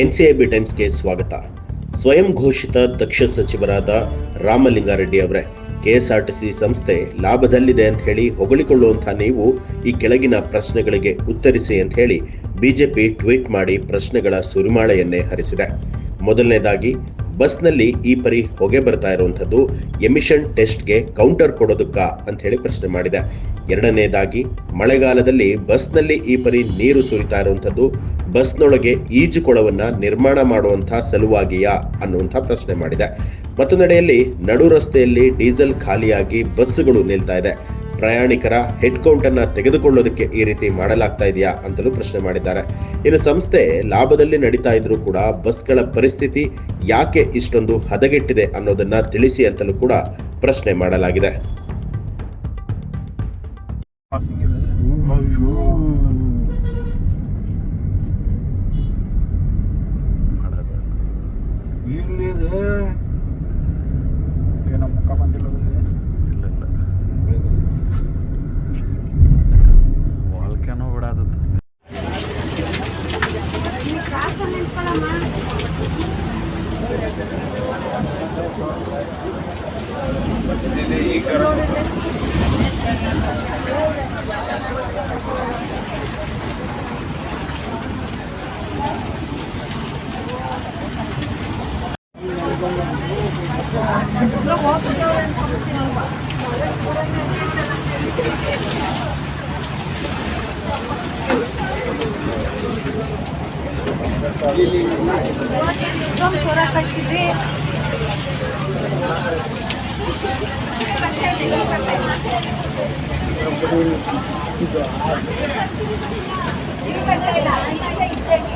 NCIB ಟೈಮ್ಸ್ಗೆ ಸ್ವಾಗತ. ಸ್ವಯಂ ಘೋಷಿತ ದಕ್ಷ ಸಚಿವರಾದ ರಾಮಲಿಂಗಾರೆಡ್ಡಿ ಅವರೇ, ಕೆಎಸ್ಆರ್ಟಿಸಿ ಸಂಸ್ಥೆ ಲಾಭದಲ್ಲಿದೆ ಅಂತ ಹೇಳಿ ಹೊಗಳಿಕೊಳ್ಳುವಂತಹ ನೀವು ಈ ಕೆಳಗಿನ ಪ್ರಶ್ನೆಗಳಿಗೆ ಉತ್ತರಿಸಿ ಅಂತ ಹೇಳಿ ಬಿಜೆಪಿ ಟ್ವೀಟ್ ಮಾಡಿ ಪ್ರಶ್ನೆಗಳ ಸುರಿಮಾಳೆಯನ್ನೇ ಹರಿಸಿದೆ. ಮೊದಲನೇದಾಗಿ, ಬಸ್ನಲ್ಲಿ ಈ ಪರಿ ಹೊಗೆ ಬರ್ತಾ ಇರುವಂಥದ್ದು ಎಮಿಷನ್ ಟೆಸ್ಟ್ಗೆ ಕೌಂಟರ್ ಕೊಡೋದಕ್ಕ ಅಂತ ಹೇಳಿ ಪ್ರಶ್ನೆ ಮಾಡಿದೆ. ಎರಡನೇದಾಗಿ, ಮಳೆಗಾಲದಲ್ಲಿ ಬಸ್ನಲ್ಲಿ ಈ ಪರಿ ನೀರು ಸುರಿತಾ ಇರುವಂಥದ್ದು ಬಸ್ನೊಳಗೆ ಈಜುಕೊಳವನ್ನ ನಿರ್ಮಾಣ ಮಾಡುವಂಥ ಸಲುವಾಗಿಯಾ ಅನ್ನುವಂಥ ಪ್ರಶ್ನೆ ಮಾಡಿದೆ. ಮತ್ತೊಂದೆಡೆಯಲ್ಲಿ ನಡು ರಸ್ತೆಯಲ್ಲಿ ಡೀಸೆಲ್ ಖಾಲಿಯಾಗಿ ಬಸ್ಸುಗಳು ನಿಲ್ತಾ ಇದೆ. ಪ್ರಯಾಣಿಕರ ಹೆಡ್ ಕೌಂಟ್ ಅನ್ನ ತೆಗೆದುಕೊಳ್ಳೋದಕ್ಕೆ ಈ ರೀತಿ ಮಾಡಲಾಗ್ತಾ ಇದೆಯಾ ಅಂತಲೂ ಪ್ರಶ್ನೆ ಮಾಡಿದ್ದಾರೆ. ಇನ್ನು ಸಂಸ್ಥೆ ಲಾಭದಲ್ಲಿ ನಡೀತಾ ಇದ್ರೂ ಕೂಡ ಬಸ್ಗಳ ಪರಿಸ್ಥಿತಿ ಯಾಕೆ ಇಷ್ಟೊಂದು ಹದಗೆಟ್ಟಿದೆ ಅನ್ನೋದನ್ನ ತಿಳಿಸಿ ಅಂತಲೂ ಕೂಡ ಪ್ರಶ್ನೆ ಮಾಡಲಾಗಿದೆ. ಇಲ್ಲಿದೆ. ಏನೋ ಮುಖ ಬಂದಿಲ್ಲ ಇಲ್ಲ ಇಲ್ಲ ವಾಲ್ಕೆನೋ ಬಿಡಾದತ್ತು Vamos chorar para te ver. Ini kan saya lah, ini kan saya